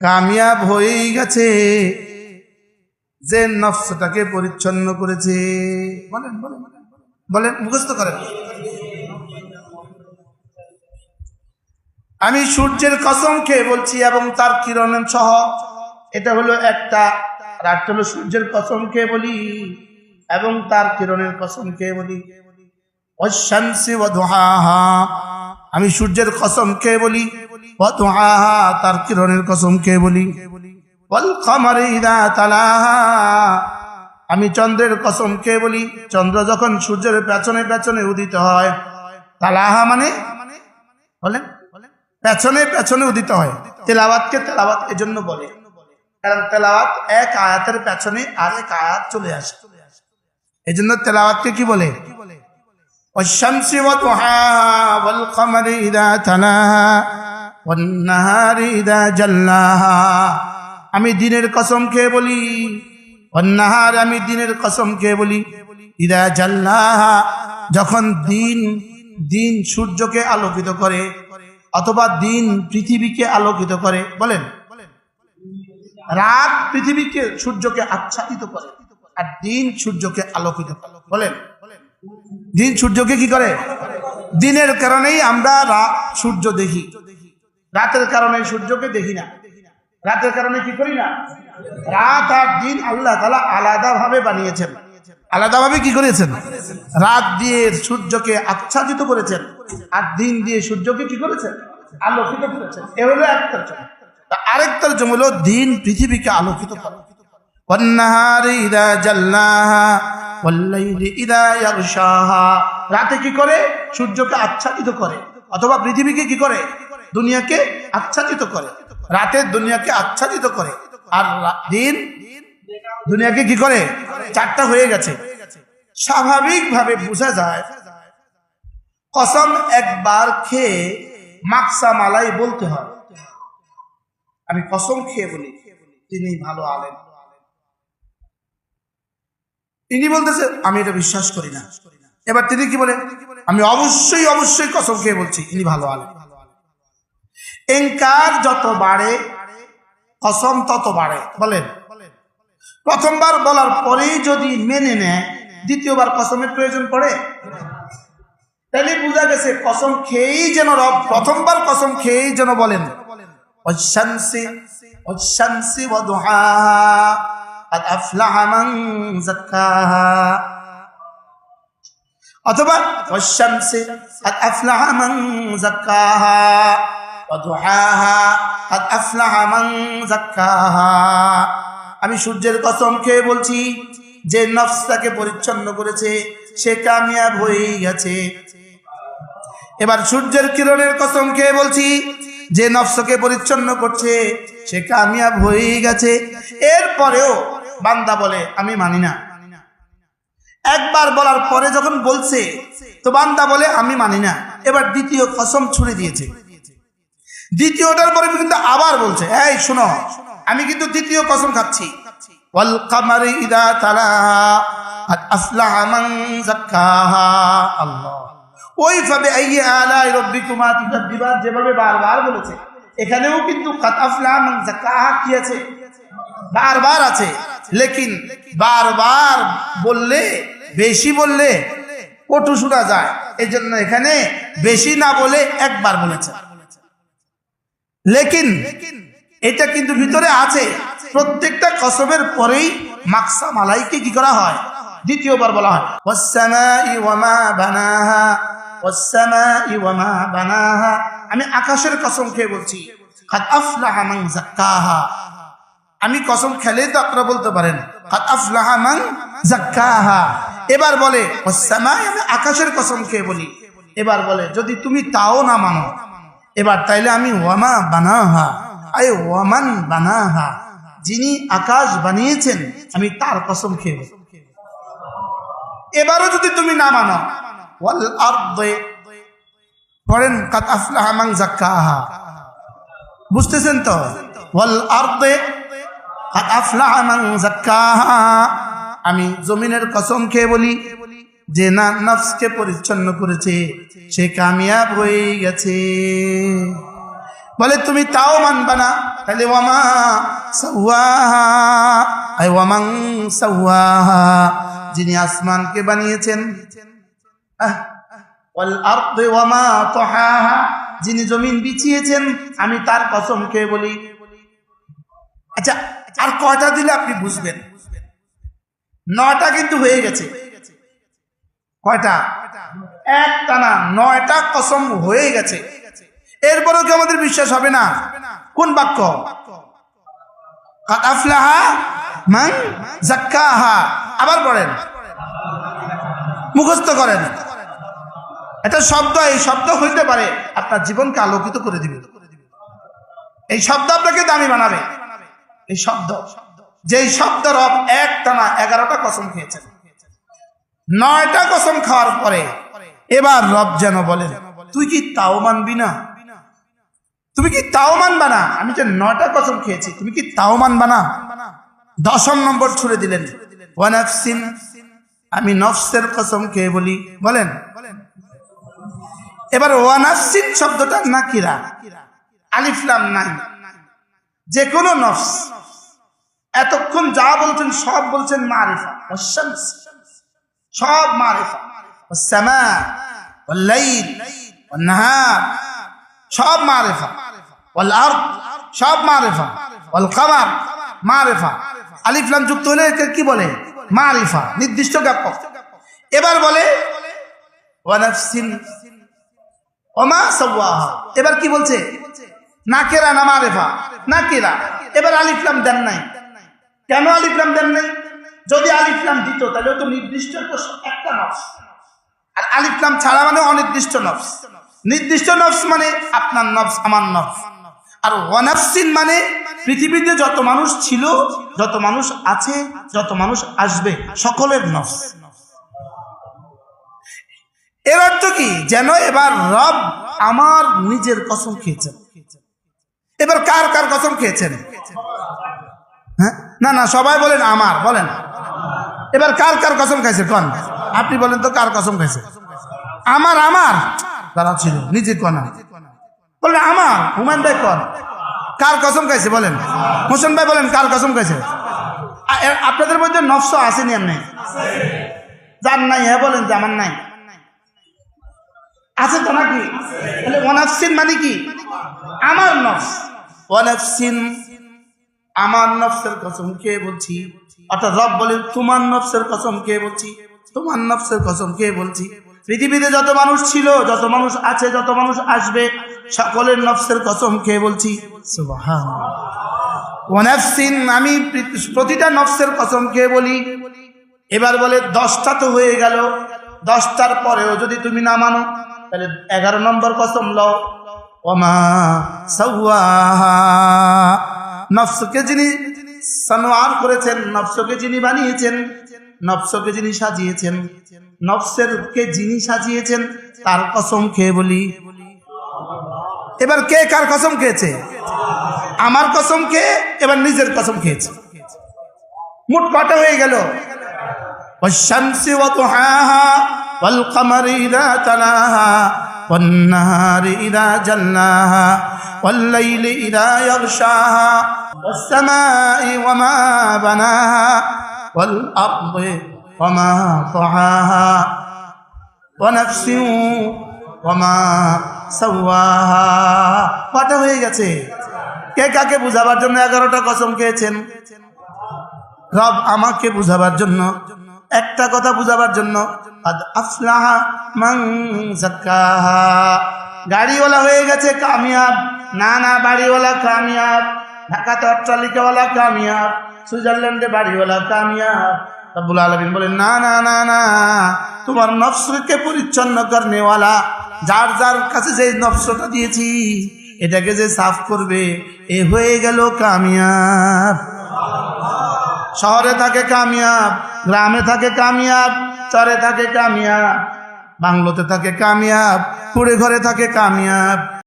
কামিয়াব হয়েই গেছে। যে নফসটাকে পরিচ্ছন্ন করেছে। বলেন বলেন মুখস্থ করেন। আমি সূর্যের কসম খেয়ে বলছি এবং তার কিরণ সহ, এটা হলো একটা রাত হলো সূর্যের কসম খেয়ে বলি এবং তার কিরণের কসম খেয়ে বলি। অশাংসি ওয়াদুহাহা আমি সূর্যের কসম খেয়ে বলি? তার কিরণের কসম খেয়ে বলি? আমি চন্দ্রের কসম খেয়ে বলি? চন্দ্র যখন সূর্যের পেছনে পেছনে উদিত হয়, তালাহা মানে? বলেন। পেছনে পেছনে উদিত হয়। তেলাওয়াতকে তেলাওয়াত এজন্য বলে। কারণ তেলাওয়াত এক আয়াতের পেছনে আরেক আয়াত চলে আসে। এই জন্য তেলাওয়াতকে কি বলে? والشمس وضحاها والقمر إذا تلاها والنهار إذا جلاها আমি দিনের কসম খেয়ে বলি অন্নাহার আমি দিনের কসম খেয়ে বলি ইদা জাল্লাহা যখন দিন দিন সূর্যকে আলোকিত করে অথবা দিন পৃথিবীকে আলোকিত করে বলেন রাত পৃথিবীকে সূর্যকে আচ্ছাদিত করে আর দিন সূর্যকে আলোকিত করে বলেন দিন সূর্যকে কি করে দিনের কারণেই আমরা রা- সূর্য দেখি রাতের কারণে সূর্যকে দেখি না রাতের কারণে কি করি না রাত আর দিন আল্লাহ তালা আলাদা ভাবে বানিয়েছেন আলাদাভাবে কি করেছেন রাত দিয়ে সূর্যকে আচ্ছাদিত করেছেন আর দিন দিয়ে সূর্যকে কি করেছেন আলোকিত করেছেন এ হলো এক তর্জমা তা আরেক তর্জমা হলো দিন পৃথিবীকে আলোকিত করে والنهار إذا جلاها والليل إذا يغشاها রাতে কি করে? সূর্যকে আচ্ছাদিত করে। অথবা পৃথিবীকে কি করে? দুনিয়াকে আচ্ছাদিত করে। রাতের দুনিয়াকে আচ্ছাদিত করে। আর দিন? দুনিয়াকে কি করে? চারটা হয়ে গেছে। স্বাভাবিকভাবে বোঝা যায়, কসম একবার খেয়ে মাকসা মালাই বলতে হয়। আমি কসম খেয়ে বলি, তিনি ভালো আলেন তিনি বলতেছে, আমি এটা বিশ্বাস করি না। এবার তিনি কি বলে, আমি অবশ্যই অবশ্যই কসম খেয়ে বলছি, ইনি ভালো আলেম। এনকার যত বাড়ে, কসম তত বাড়ে, বলেন। প্রথমবার বলার পরে যদি মেনে নেয়, দ্বিতীয়বার কসমের প্রয়োজন পড়ে? তাহলে বোঝা গেছে, কসম খেয়েই যেন রব, প্রথমবার কসম খেয়েই যেন বলেন অশান্তি অশান্তি وضحاها قد أفلح من زكاها অথবা والشمس قد أفلح من زكاها وضحاها قد أفلح من زكاها আমি সূর্যের কসম খেয়ে বলছি যে নফসটাকে পরিচ্ছন্ন করেছে সে কামিয়াব হয়েই গেছে এবার সূর্যের কিরণের কসম খেয়ে বলছি যে নফসকে পরিচ্ছন্ন করছে সে কামিয়াব হয়েই গেছে এরপরেও বান্দা বলে, আমি মানি না। একবার বলার পরে যখন বলছে, তো বান্দা বলে, আমি মানি না। এবার দ্বিতীয় কসম ছুড়ে দিয়েছে। দ্বিতীয়টার পরে কিন্তু আবার বলছে, এই, শোনো, আমি কিন্তু দ্বিতীয় কসম খাচ্ছি। যেভাবে বারবার বলেছে। এখানেও কিন্তু কি আছে? বারবার আছে। লেকিন বারবার বললে, বেশি বললে কটু শোনা যায়। এই জন্য এখানে বেশি না বলে একবার বলেছে। লেকিন এটা কিন্তু ভিতরে আছে। প্রত্যেকটা কসবের পরেই মাকসা মালাইকে কি করা হয়? দ্বিতীয়বার বলা হয়। আমি আকাশের কসম খেয়ে বলছি কাদ আফলাহা মান যাক্কাহা আমি কসম খেলে তো আপনারা বলতে পারেন। এবার বলে আমি আকাশের কসম খেয়ে বলি। এবার বলে, যদি তুমি তাও না মানো, এবার তাইলে আমি ওয়ামা বানাহা। আয় ওয়ামান বানাহা। যিনি আকাশ বানিয়েছেন, আমি তার কসম খেয়ে। এবারও যদি তুমি না মানো, ওয়াল আরদে পড়েন কাত আফলাহা মান যাক্কাহা বুঝতেছেন তো? ওয়াল আরদে কাত আফলাহা মান যাক্কাহা আমি জমিনের কসম খেয়ে বলি, যে না, নফসকে পরিচ্ছন্ন করেছে, সে কামিয়াব হয়ে গেছে। বলে, তুমি তাও মানবা না? তাহলে ওয়ামা ওয়ামাং সাওয়াহা। যিনি আসমানকে বানিয়েছেন। যিনি জমিন বিছিয়েছেন, আমি তার কসম খেয়ে বলি। আচ্ছা আর কয়টা দিলে আপনি বুঝবেন? নয়টা কিন্তু হয়ে গেছে। কয়টা? এক টানা নয়টা কসম হয়ে গেছে। এরপরেও কি আমাদের বিশ্বাস হবে না? কোন বাক্য? আবার পড়েন। মুখস্থ করেন। এটা শব্দ, এই শব্দ হইতে পারে, আপনার জীবনকে আলোকিত করে দিবে। এই শব্দ আপনাকে দামি বানাবে। এই শব্দ। যেই শব্দ রব এক টানা এগারোটা কসম খেয়েছেন। নয়টা কসম খাওয়ার পরে এবার রব যেন বলেন, তুই কি তাও মানবি না? তুমি কি তাও মানবা না? আমি যে নয়টা কসম খেয়েছি, তুমি কি তাও মানবা না? দশম নম্বর ছুড়ে দিলেন আমি নফসের কসম খেয়ে বলি। বলেন, এবার ওয়ানাফসিন শব্দটা নাকিরা আলিফলাম নাই যে কোনো নফস এতক্ষণ যা বলছেন, সব বলছেন মারিফা। সব মারিফা। সব মারিফা। সব মারিফা। কমার মারিফা। আলিফ, লাম যুক্ত হলে কি বলে? মারিফা। নির্দিষ্ট জ্ঞাপক এবার বলে এবার কি বলছে? নাকেরা না মারেফা? নাকেরা। এবার আলিফলাম দেন নাই। কেন আলিফলাম দেন নাই? যদি আলিফলাম দিত, তাহলে তো নির্দিষ্ট একটা নফস। আর আলিফলাম ছাড়া মানে অনির্দিষ্ট নফস। নির্দিষ্ট নফস মানে আপনার নফস, আমার নফস। আর ওয়ানাফসিন মানে পৃথিবীতে যত মানুষ ছিল, যত মানুষ আছে, যত মানুষ আসবে, সকলের নফস। এর অর্থ কি? যেন এবার রব আমার নিজের কসম খেয়েছেন। এবার কার কার কসম খেয়েছেন? হ্যাঁ? না না, সবাই বলেন আমার, বলেন। এবার কার কার কসম খাইছে? কন। আপনি বলেন তো কার কসম খাইছে? আমার আমার। তারা ছিল। নিজে কনা বলেন, আমার। হুমায়ুন ভাই কন। কার কসম খাইছে, বলেন। হোসেন ভাই বলেন, কার কসম খাইছে? আপনাদের মধ্যে নফস আসেনি এমনি যার নাই হ্যাঁ বলেন যে আমার নাই। আছে তো নাকি? তাহলে ওয়ানাফসিন মানে কি? আমার নফস। ওয়ানাফসিন আমার নফসের কসম কে বলছি? অর্থাৎ রব বলেন, তোমার নফসের কসম কে বলছি? তোমার নফসের কসম কে বলছি? পৃথিবীতে যত মানুষ ছিল, যত মানুষ আছে, যত মানুষ আসবে, সকলের নফসের কসম কে বলছি? আমি প্রতিটা নফসের কসম কে বলি? এবার বলে, দশটা তো হয়ে গেল। দশটার পরেও যদি তুমি না মানো, তাহলে এগারো নম্বর কসম লও। ওমা সাওয়াহা। নফসকে যিনি সানোয়ার করেছেন নফসকে যিনি বানিয়েছেন নফসকে যিনি সাজিয়েছেন নফসের কে যিনি সাজিয়েছেন তার কসম খেয়ে বলি এবার কে কার কসম খেয়েছে আমার কসম খেয়ে এবার নিজের কসম খেয়েছে মোট কটা হয়ে গেল والشمس وضحاها والقمر إذا تلاها والنهار إذا جلاها والليل إذا يغشاها والسماء وما بناها والأرض وما طحاها ونفس وما سواها কটা হয়ে গেছে কে কাকে বুঝাবার জন্য এগারোটা কসম খেয়েছেন রব আমাকে বুঝাবার জন্য একটা কথা বুঝাবার জন্য গাড়িওয়ালা হয়ে গেছে কামিয়াব না না বাড়িওয়ালা কামিয়াব, ঢাকাতে অট্টালিকাওয়ালা কামিয়াব, সুইজারল্যান্ডে বাড়িওয়ালা কামিয়াব। রব্বুল আলমিন বলেন, না না না না, তোমার নফসকে পরিচ্ছন্ন করনেওয়ালা, যার যার কাছে যে নফসটা দিয়েছি, এটাকে যে সাফ করবে, এ হয়ে গেল কামিয়াব। শহরে থাকে কামিয়াব, গ্রামে থাকে কামিয়াব, চরে থাকে কামিয়াব, বাংলোতে থাকে কামিয়াব কুড়ে ঘরে থাকে কামিয়াব।